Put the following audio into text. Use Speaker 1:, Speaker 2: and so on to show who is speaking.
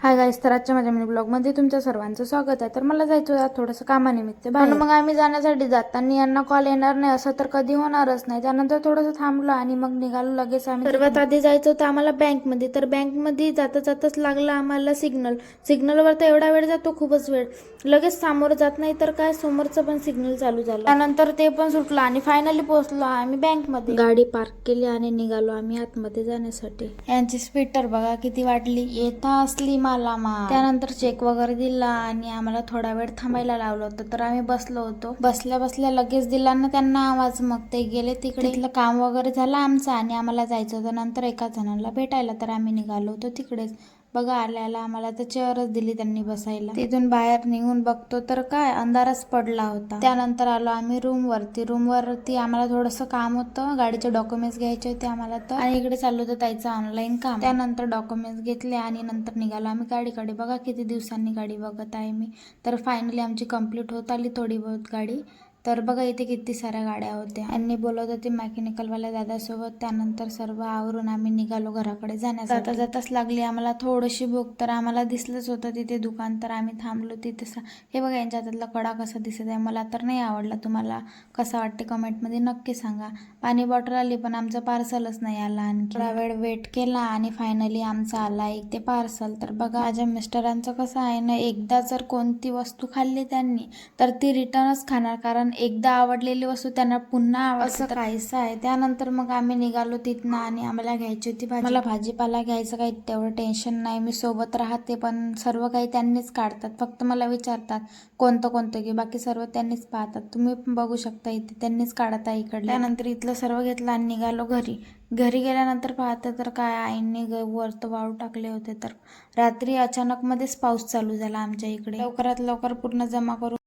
Speaker 1: Hi guys तर आजच्या माझ्या मिनी ब्लॉगमध्ये तुमच्या सर्वांचं स्वागत आहे. तर मला जायचं होतं थोडंसं कामानिमित्त बाहेर. मग आम्ही जाण्यासाठी जाताना यांना कॉल येणार नाही असं तर कधी होणारच नाही. त्यानंतर थोडंसं थांबलो आणि मग निघालो लगेच आम्ही सर्वात आधी जायचं होतं आम्हाला बँकमध्ये तर बँकमध्ये जाता जाताच लागला आम्हाला सिग्नल सिग्नलवर तर एवढा वेळ जातो खूपच वेळ. लगेच सामोरं जात नाही तर काय? समोरचं पण सिग्नल चालू झालं. त्यानंतर ते पण सुटलं आणि फायनली पोहोचलो आम्ही बँकमध्ये गाडी पार्क केली आणि निघालो आम्ही आतमध्ये जाण्यासाठी. यांची स्पीड तर बघा किती वाढली येता असली मला मा त्यानंतर चेक वगैरे दिला आणि आम्हाला थोडा वेळ थांबायला लावलं होतं. तर आम्ही बसलो होतो. बसल्या बसल्या लगेच दिला ना त्यांना आवाज. मग ते गेले तिकडे. तिथलं काम वगैरे झालं आमचं आणि आम्हाला जायचं होतं. नंतर एका जणाला भेटायला. तर आम्ही निघालो होतो तिकडेच. बघा आल्याला आम्हाला तर चेअरच दिली त्यांनी बसायला. तिथून बाहेर निघून बघतो तर काय अंधारच पडला होता. त्यानंतर आलो आम्ही रूम वरती. रूम वरती आम्हाला थोडंसं काम होतं. गाडीचे डॉक्युमेंट्स घ्यायचे होते आम्हाला तर. आणि इकडे चालू होतं ताईचं ऑनलाईन काम. त्यानंतर डॉक्युमेंट्स घेतले आणि नंतर निघालो आम्ही गाडीकडे. बघा किती दिवसांनी गाडी बघत आहे मी. तर फायनली आमची कंप्लीट होत आली थोडी बहुत गाडी. तर बघा इथे किती साऱ्या गाड्या होत्या. यांनी बोलवत होते मेकॅनिकलवाल्या दादासोबत. त्यानंतर सर्व आवरून आम्ही निघालो घराकडे जाण्यास जाता जाताच लागली आम्हाला. थोडीशी भूक तर आम्हाला दिसलंच होतं. तिथे दुकान तर आम्ही थांबलो. तिथे सा- हे बघा यांच्या हातातला कडा कसा दिसत आहे. मला तर नाही आवडला. तुम्हाला कसा वाटते कमेंटमध्ये नक्की सांगा. पाणी बॉटल आली पण आमचं पार्सलच नाही आला आणि थोडा वेळ वेट केला आणि फायनली आमचा आला. एक ते पार्सल तर बघा माझ्या मिस्टरांचं कसं आहे ना एकदा जर कोणती वस्तू खाल्ली त्यांनी तर ती रिटर्नच खाणार. कारण एकदा आवडलेली वस्तू त्यांना पुन्हा असं काहीच आहे. त्यानंतर मग आम्ही निघालो तिथनं आणि आम्हाला घ्यायची होती भाजी. मला भाजीपाला घ्यायचं काही तेवढं टेन्शन नाही. मी सोबत राहते पण सर्व काही त्यांनीच काढतात. फक्त मला विचारतात कोणतं कोणतं घे? बाकी सर्व त्यांनीच पाहतात. तुम्ही पण बघू शकता इथे त्यांनीच काढत आहे इकडे त्यानंतर इथलं सर्व घेतलं आणि निघालो घरी. घरी गेल्यानंतर पाहतं तर काय आईने ग- वर तर वाळू टाकले होते. तर रात्री अचानक मध्येच पाऊस चालू झाला आमच्या इकडे. लवकरात लवकर पूर्ण जमा करून